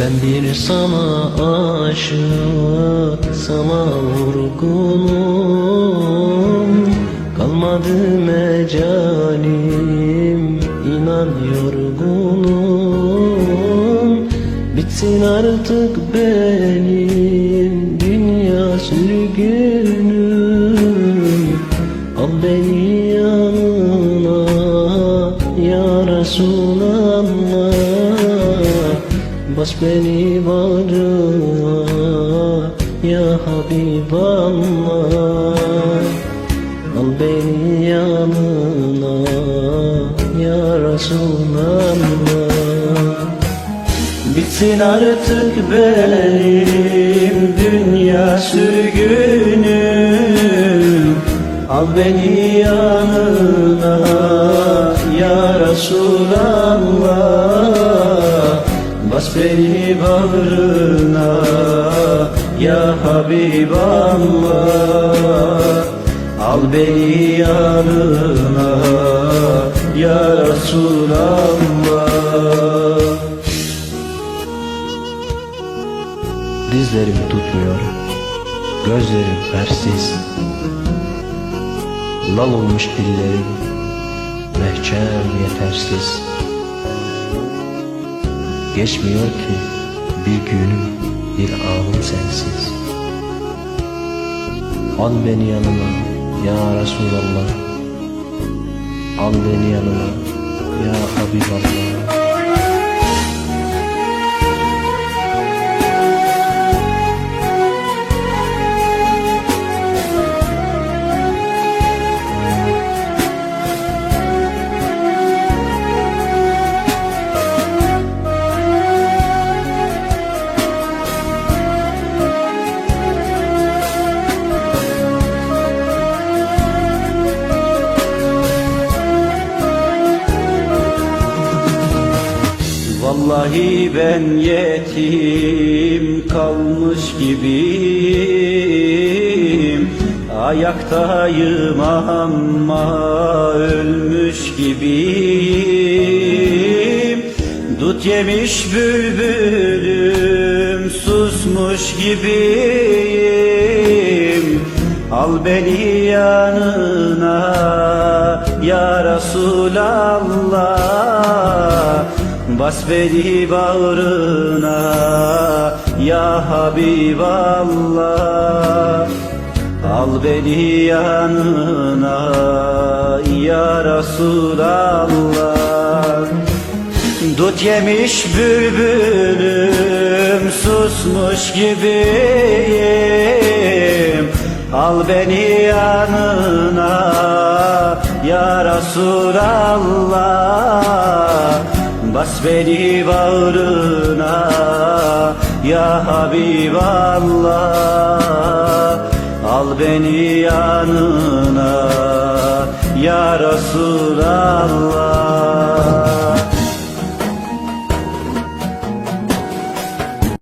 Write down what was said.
Ben bir sana aşık, sana vurgunum. Kalmadı mecalim, inan yorgunum. Bitsin artık benim dünya sürgünüm. Al beni Bas beni bağrına ya Habiballah Al beni yanına ya Resulallah Bitsin artık benim dünya sürgünüm. Al beni yanına ya Resulallah Bas beni bağrına ya Habiballah. Al beni yanına ya Resulallah. Dizlerim tutmuyor, gözlerim fersiz Lal olmuş dillerim, mehçem yetersiz Geçmiyor ki. Bir günüm, bir anım sensiz. Al beni yanına ya Resulallah. Al beni yanına ya Habiballah Vallahi ben yetim kalmış gibiyim. Ayaktayım ama ölmüş gibiyim. Dut yemiş bülbülüm susmuş gibiyim. Al beni yanına ya Resulallah Bas beni bağrına ya Habiballah. Al beni yanına ya Resulallah. Dut yemiş bülbülüm susmuş gibiyim. Al beni yanına ya Resulallah Bas beni bağrına ya Habiballah. Al beni yanına